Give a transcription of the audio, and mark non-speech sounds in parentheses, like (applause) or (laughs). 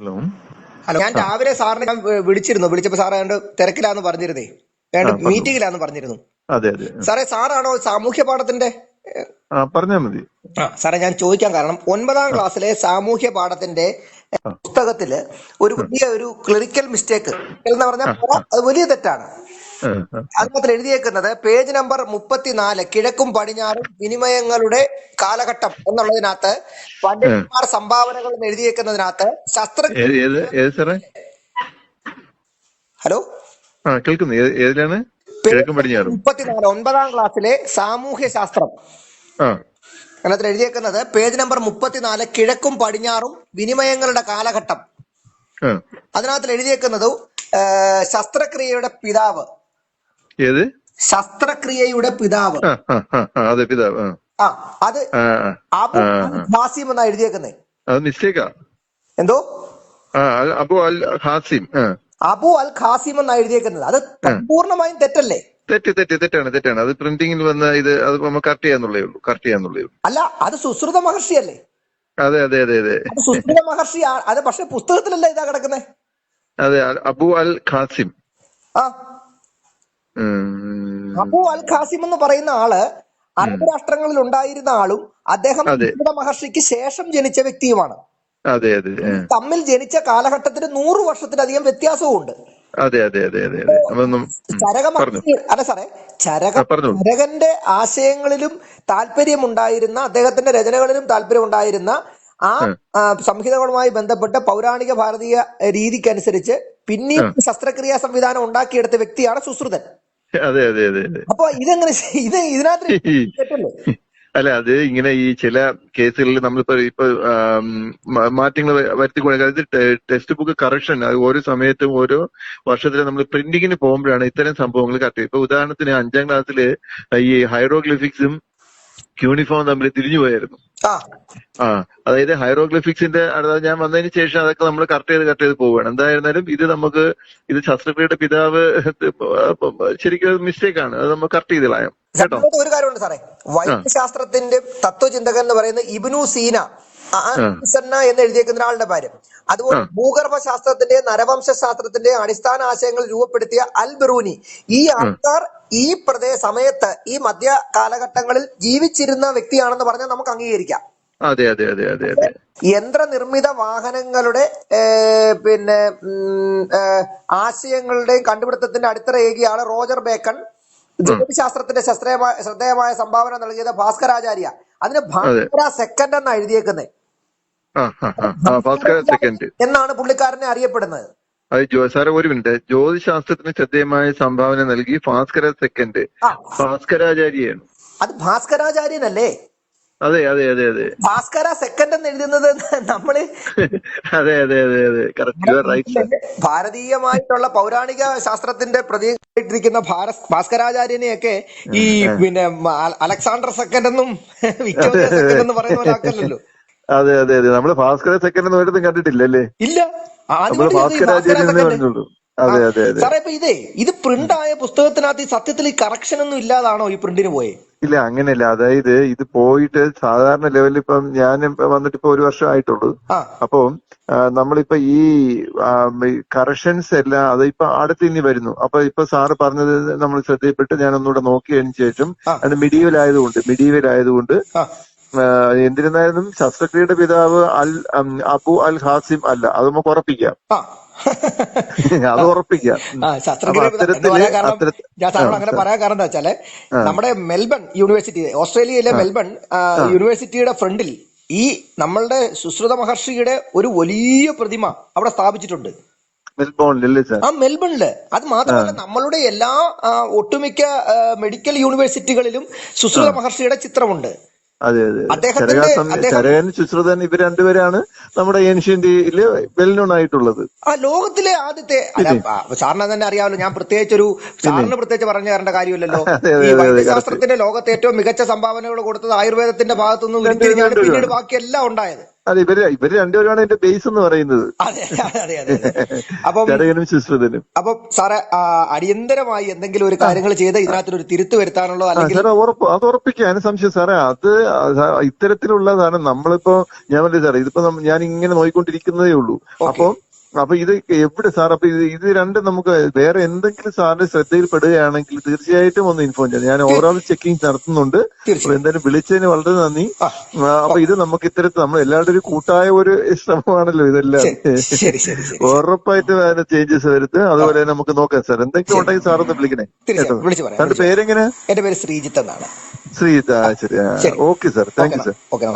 Hello. Hello ഞാൻ രാവിലെ സാറിനെ ഞാൻ വിളിച്ചിരുന്നു. വിളിച്ചപ്പോ സാർ ഏതാണ്ട് തിരക്കിലാന്ന് പറഞ്ഞിരുന്നേ. ഏതാണ്ട് മീറ്റിംഗിലാന്ന് പറഞ്ഞിരുന്നു. സാറേ സാറാണോ സാമൂഹ്യ പാഠത്തിന്റെ പറഞ്ഞാൽ മതി. സാറേ ഞാൻ ചോദിക്കാൻ കാരണം ഒൻപതാം ക്ലാസ്സിലെ സാമൂഹ്യ പാഠത്തിന്റെ പുസ്തകത്തിൽ ഒരു വലിയ ഒരു ക്ലിനിക്കൽ മിസ്റ്റേക്ക്. എന്ന് പറഞ്ഞാൽ അത് വലിയ തെറ്റാണ്. അതിനകത്ത് എഴുതിയേക്കുന്നത് പേജ് നമ്പർ മുപ്പത്തിനാല് കിഴക്കും പടിഞ്ഞാറും വിനിമയങ്ങളുടെ കാലഘട്ടം എന്നുള്ളതിനകത്ത് പണ്ഡിതന്മാർ സംഭാവനകൾ എന്ന് എഴുതിയേക്കുന്നതിനകത്ത് ശസ്ത്ര ഹലോ? കേൾക്കുന്നു. ഏതിലാണ്? കിഴക്കും പടിഞ്ഞാറും. മുപ്പത്തിനാല് ഒൻപതാം ക്ലാസ്സിലെ സാമൂഹ്യ ശാസ്ത്രം. അതിനകത്ത് എഴുതിയേക്കുന്നത് പേജ് നമ്പർ മുപ്പത്തിനാല് കിഴക്കും പടിഞ്ഞാറും വിനിമയങ്ങളുടെ കാലഘട്ടം. അതിനകത്ത് എഴുതിയേക്കുന്നത് ശസ്ത്രക്രിയയുടെ പിതാവ്. ഏത്? ശസ്ത്രക്രിയയുടെ പിതാവ്. അതെ പിതാവ് ആ. അത്. അബു ഖാസിം എന്നാ എഴുതിയേക്കുന്നേ? അത് മിസ്റ്റേക്കാ. എന്തോ? Abu al Hasim Abu al Qasim എന്നാ എഴുതിയേക്കുന്നത്. അത് പൂർണമായും തെറ്റല്ലേ? തെറ്റ് തെറ്റ് തെറ്റാണ് തെറ്റാണ്. അത് പ്രിന്റിംഗിൽ വന്ന ഇത് അത് നമുക്ക് കറക്റ്റ് ചെയ്യാന്നുള്ളേ ഉള്ളൂ കറക്റ്റ് ചെയ്യാന്നുള്ളേ ഉള്ളൂ. അല്ല അത് സുശ്രുത മഹർഷിയല്ലേ അതെ അതെ അതെ അതെ. സുശ്രുത മഹർഷി അതെ പക്ഷെ പുസ്തകത്തിലല്ല ഇതാ കിടക്കുന്നേ? അതെ അബു അൽ ഖാസിം. ആ. അബു അൽ ഖാസിം എന്ന് പറയുന്ന ആൾ അറബ് രാഷ്ട്രങ്ങളിൽ ഉണ്ടായിരുന്ന ആളും അദ്ദേഹം മഹർഷിക്ക് ശേഷം ജനിച്ച വ്യക്തിയുമാണ്. അതെ അതെ തമ്മിൽ ജനിച്ച കാലഘട്ടത്തിന് നൂറ് വർഷത്തിലധികം വ്യത്യാസവും ഉണ്ട് അതെ അതെ അതെ ചരക സാറേ ചരക ചരകന്റെ ആശയങ്ങളിലും താല്പര്യമുണ്ടായിരുന്ന അദ്ദേഹത്തിന്റെ രചനകളിലും താല്പര്യമുണ്ടായിരുന്ന ആ, സംഹിതകളുമായി ബന്ധപ്പെട്ട പൗരാണിക ഭാരതീയ രീതിക്കനുസരിച്ച് പിന്നീട് ശസ്ത്രക്രിയാ സംവിധാനം ഉണ്ടാക്കിയെടുത്ത വ്യക്തിയാണ് സുശ്രുതൻ. അതെ അതെ അതെ അതെ. അപ്പൊ ഇതെങ്ങനെ ഇത് ഇതിനകത്ത് (laughs) അല്ല അത് ഇങ്ങനെ ഈ ചില കേസുകളിൽ നമ്മളിപ്പോ ഇപ്പൊ മാറ്റങ്ങൾ വരുത്തിക്കൊണ്ട് അതായത് ടെക്സ്റ്റ് ബുക്ക് കറക്ഷൻ അത് ഓരോ സമയത്തും ഓരോ വർഷത്തിലും നമ്മൾ പ്രിന്റിങ്ങിന് പോകുമ്പോഴാണ് ഇത്തരം സംഭവങ്ങൾ കറക്റ്റ്. ഇപ്പൊ ഉദാഹരണത്തിന് അഞ്ചാം ക്ലാസ്സിൽ ഈ ഹൈറോഗ്ലിഫിക്സും യൂണിഫോം തമ്മിൽ തിരിഞ്ഞു പോയായിരുന്നു. ആ. അതായത് ഹൈറോഗ്ലിഫിക്സിന്റെ അടുത്ത ഞാൻ വന്നതിന് ശേഷം അതൊക്കെ നമ്മൾ കറക്റ്റ് ചെയ്ത് കറക്റ്റ് ചെയ്ത് പോവുകയാണ്. എന്തായിരുന്നാലും ഇത് നമുക്ക് ഇത് ശസ്ത്രക്രിയയുടെ പിതാവ് ശരിക്കും മിസ്റ്റേക്ക് ആണ് അത് നമ്മൾ കറക്റ്റ് ചെയ്ത് കളയാം. ഒരു കാര്യമുണ്ട് സാറേ. വൈദ്യശാസ്ത്രത്തിന്റെ തത്വചിന്തകൻ എന്ന് പറയുന്ന ഇബ്നു സീന എന്ന് എഴുതിയേക്കുന്ന ഒരാളുടെ കാര്യം. അതുപോലെ ഭൂഗർഭ ശാസ്ത്രത്തിന്റെ നരവംശ ശാസ്ത്രത്തിന്റെ അടിസ്ഥാന ആശയങ്ങൾ രൂപപ്പെടുത്തിയ അൽ ബിറൂനി. ഈ ആൾക്കാർ ഈ പ്രദേശ സമയത്ത് ഈ മധ്യ കാലഘട്ടങ്ങളിൽ ജീവിച്ചിരുന്ന വ്യക്തിയാണെന്ന് പറഞ്ഞാൽ നമുക്ക് അംഗീകരിക്കാം. അതെ അതെ അതെ അതെ അതെ. യന്ത്രനിർമ്മിത വാഹനങ്ങളുടെ പിന്നെ ആശയങ്ങളുടെയും കണ്ടുപിടുത്തത്തിന്റെ അടിത്തറ ഏകിയാണ് റോജർ ബേക്കൺ. ജ്യോതിശാസ്ത്രത്തിന്റെ ശ്രദ്ധേയമായ ശ്രദ്ധേയമായ സംഭാവന നൽകിയത് ഭാസ്കരാചാര്യ. അതിന് ഭാസ്കര സെക്കൻഡ് എന്നാണ് എഴുതിയേക്കുന്നത്. സെക്കൻഡ് എന്നാണ് പുള്ളിക്കാരനെ അറിയപ്പെടുന്നത്. ജോ ഒരു മിനിറ്റ് ജ്യോതിശാസ്ത്രത്തിന് ശ്രദ്ധേയമായ സംഭാവന നൽകി ഭാസ്കര സെക്കൻഡ് ഭാസ്കരാചാര്യാണ് ഭാസ്കരാചാര്യയാണ്. അത് ഭാസ്കരാചാര്യനല്ലേ? അതെ അതെ അതെ അതെ. ഭാസ്കര സെക്കൻഡ് എന്ന് എഴുതുന്നത് നമ്മൾ (laughs) അതെ അതെ അതെ അതെ. കറക്റ്റ് ഭാരതീയമായിട്ടുള്ള പൗരാണിക ശാസ്ത്രത്തിന്റെ പ്രതീകമായിട്ടിരിക്കുന്ന ഭാര ഭാസ്കരാചാര്യനെയൊക്കെ ഈ പിന്നെ അലക്സാണ്ടർ സെക്കൻഡ് എന്നും വിക്ടോറിയ സെക്കൻഡ് എന്ന് പറയുന്ന ആക്കല്ലോ അതെ അതെ അതെ. നമ്മൾ ഭാസ്കര സെക്കൻഡ് എന്ന് ഒരിടത്തും കണ്ടിട്ടില്ല അല്ലേ ഇല്ല നമ്മൾ. പറഞ്ഞുള്ളൂ അതെ അതെ അതെ. സാറേ ഇപ്പൊ ഇതേ ഇത് പ്രിന്റ് ആയ പുസ്തകത്തിനകത്ത് ഈ സത്യത്തിൽ ഈ കറക്ഷൻ ഒന്നും ഇല്ലാതാണോ ഈ പ്രിന്റിന് പോയെ? ഇല്ല അങ്ങനെയല്ല. അതായത് ഇത് പോയിട്ട് സാധാരണ ലെവലിൽ ഇപ്പം ഞാൻ ഇപ്പൊ വന്നിട്ട് ഇപ്പൊ ഒരു വർഷം ആയിട്ടുള്ളൂ അപ്പോ നമ്മളിപ്പോ ഈ കറക്ഷൻസ് എല്ലാം അത് ഇപ്പൊ അടുത്ത് ഇനി വരുന്നു. അപ്പൊ ഇപ്പൊ സാറ് പറഞ്ഞത് നമ്മൾ ശ്രദ്ധയിൽപ്പെട്ട് ഞാൻ ഒന്നുകൂടെ നോക്കിയതിന് ശേഷം. അത് മിഡീവൽ ആയതുകൊണ്ട് മിഡീവൽ ആയതുകൊണ്ട് എന്തിരുന്നാലും ശസ്ത്രക്രിയയുടെ പിതാവ് അൽ അബു അൽ ഹാസിം അല്ല. അത് നമുക്ക് ഉറപ്പിക്കാം. (laughs) അത് ഉറപ്പിക്കാം. അങ്ങനെ പറയാൻ കാരണം എന്താ വെച്ചാൽ നമ്മുടെ മെൽബൺ യൂണിവേഴ്സിറ്റി ഓസ്ട്രേലിയയിലെ മെൽബൺ യൂണിവേഴ്സിറ്റിയുടെ ഫ്രണ്ടിൽ ഈ നമ്മളുടെ സുശ്രുത മഹർഷിയുടെ ഒരു വലിയ പ്രതിമ അവിടെ സ്ഥാപിച്ചിട്ടുണ്ട്. ആ മെൽബണിൽ. അത് മാത്രമല്ല നമ്മളുടെ എല്ലാ ഒട്ടുമിക്ക മെഡിക്കൽ യൂണിവേഴ്സിറ്റികളിലും സുശ്രുത മഹർഷിയുടെ ചിത്രമുണ്ട്. അതെ അതെ. ചരകൻ ശുശ്രുതൻ ഇവർ രണ്ടുപേരാണ് നമ്മുടെ ഏൻഷ്യന്റിൽ വെൽ നോൺ ആയിട്ടുള്ളത് ആ ലോകത്തിലെ ആദ്യത്തെ സാറിനെ തന്നെ അറിയാമല്ലോ. ഞാൻ പ്രത്യേകിച്ച് ഒരു സാറിന് പ്രത്യേകിച്ച് പറഞ്ഞു തരേണ്ട കാര്യമില്ലല്ലോ. (laughs) വൈദ്യശാസ്ത്രത്തിന്റെ ലോകത്തെ ഏറ്റവും മികച്ച സംഭാവനകൾ കൊടുത്തത് ആയുർവേദത്തിന്റെ ഭാഗത്തുനിന്ന് പിന്നീട് ബാക്കിയെല്ലാം ഉണ്ടായത്. അതെ ഇവർ ഇവർ രണ്ടുപേരാണ് എന്റെ ബേസ് എന്ന് പറയുന്നത്. അപ്പം (laughs) അപ്പം സാറെ അടിയന്തരമായി എന്തെങ്കിലും ഒരു കാര്യങ്ങൾ ചെയ്ത് ഇതിനകത്തൊരു തിരുത്തു വരുത്താനുള്ളോ അല്ലെങ്കിൽ അത് ഉറപ്പിക്കാൻ അതിന് സംശയം സാറേ അത് ഇത്തരത്തിലുള്ളതാണ് നമ്മളിപ്പോ ഞാൻ പറഞ്ഞു സാറേ ഇതിപ്പോ ഞാൻ ഇങ്ങനെ നോക്കിക്കൊണ്ടിരിക്കുന്നതേ ഉള്ളൂ. അപ്പൊ അപ്പൊ ഇത് എവിടെ സാർ? അപ്പൊ ഇത് ഇത് രണ്ടും നമുക്ക് വേറെ എന്തെങ്കിലും സാറിന്റെ ശ്രദ്ധയിൽപ്പെടുകയാണെങ്കിൽ തീർച്ചയായിട്ടും ഒന്ന് ഇൻഫോം ചെയ്യാം. ഞാൻ ഓവറോൾ ചെക്കിംഗ് നടത്തുന്നുണ്ട്. അപ്പൊ എന്തായാലും വിളിച്ചതിന് വളരെ നന്ദി. അപ്പൊ ഇത് നമുക്ക് ഇത്തരത്തിൽ നമ്മൾ എല്ലാവരുടെ ഒരു കൂട്ടായ ഒരു ശ്രമമാണല്ലോ ഇതെല്ലാം. ഉറപ്പായിട്ടും അതിന് ചേഞ്ചസ് വരുത്ത്. അതുപോലെ തന്നെ നമുക്ക് നോക്കാം സാർ. എന്തെങ്കിലും ഉണ്ടെങ്കിൽ സാർ ഒന്ന് വിളിക്കണേ സാറിന്റെ പേരെങ്ങനെ? എന്റെ പേര് ശ്രീജിത്ത് എന്നാണ്. ശ്രീജിത്ത്. ആ ശരി. Okay sir. Thank you sir. Okay